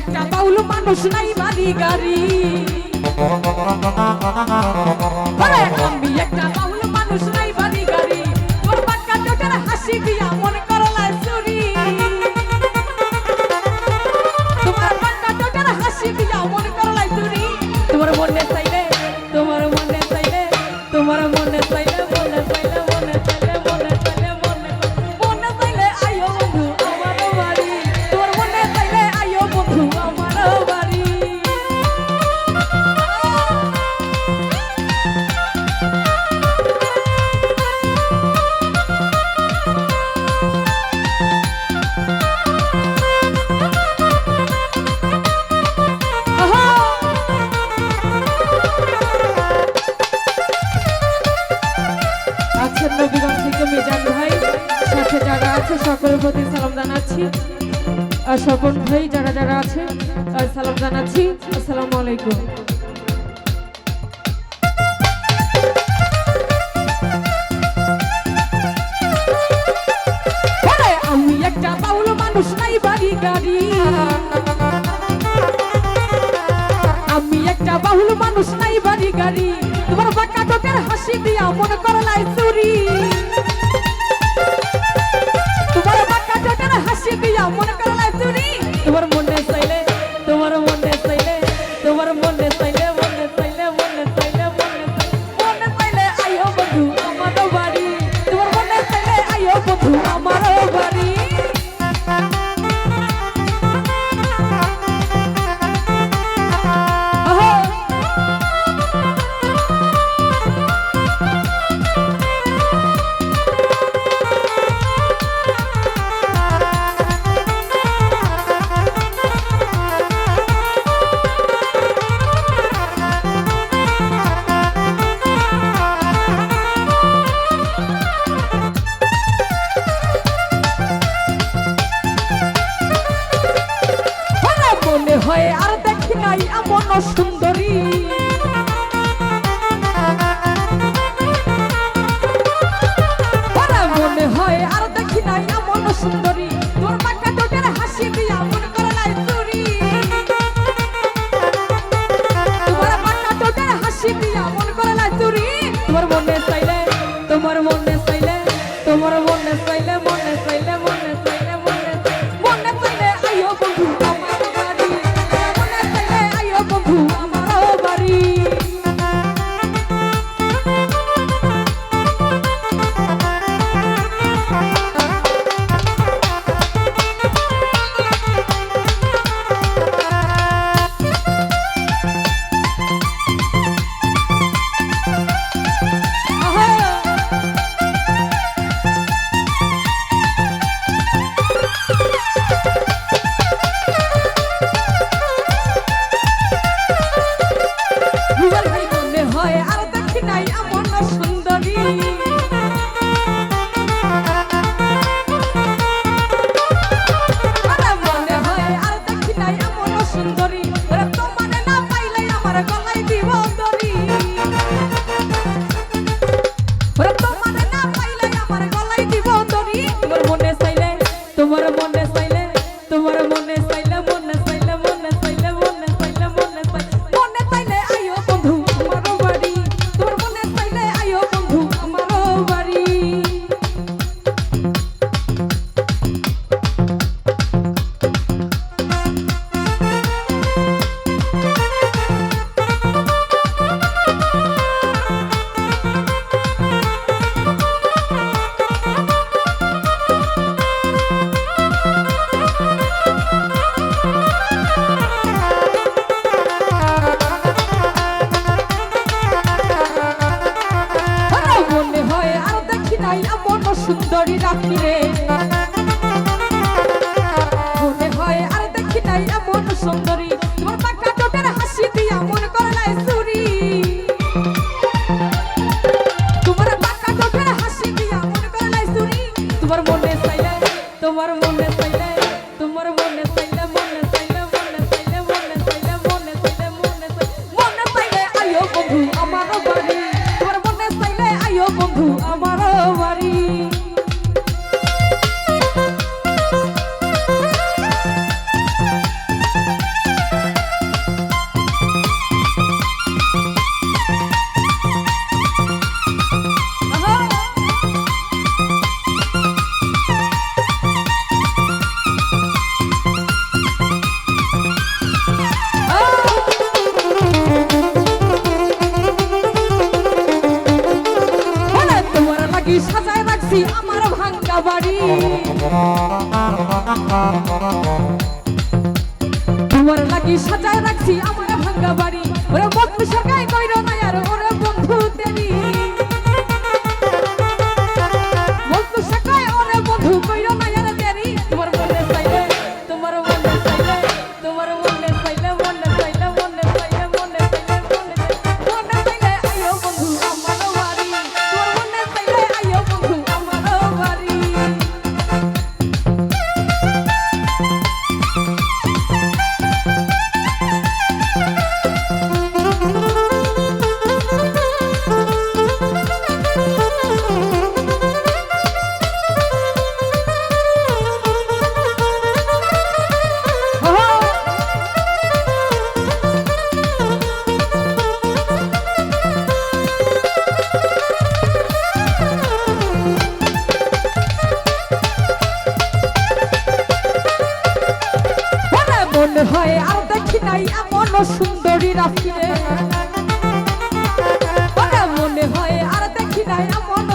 একটা বাউল মানুষ নাই বাড়ি গাড়ি। আমি একটা বাউল মানুষ নাই বালি গাড়ি। তোর বাক্কা চোখের হাসি দিয়া মন করলায় চুরি। তোমার বাক্কা চোখের হাসি দিয়া মন করলায় চুরি। তোমার মনে চাইলে, তোমার মনে চাইলে, তোমার মিজান ভাই, সাথে যারা আছে, সকলের প্রতি সালাম জানাচ্ছি। আর স্বপন ভাই, যারা যারা আছে সালাম জানাচ্ছি। আসসালামু আলাইকুম। আমি একটা বাউল মানুষ, নাই বাড়ি গাড়ি। গাড়ি। তোমার বাঁকা টোকের হাসি দিয়া মনে করলাই চুরি। কভু সবারই তোমার লাগি সাজায় রাখছি আমার ভাঙ্গা বাড়ি। ওরা বন্ধু সরকার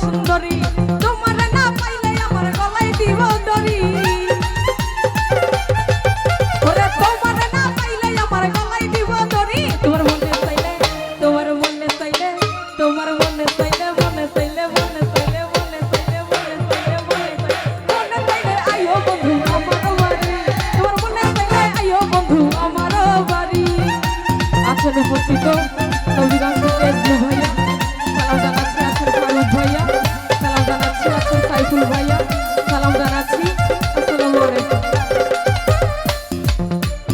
সুন্দরী।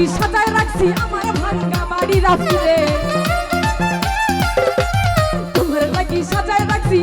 বাড়ি সাজাই রাখছি আমার ভাঙ্গা বাড়ি রাখছি তোমার লাগি সাজাই রাখছি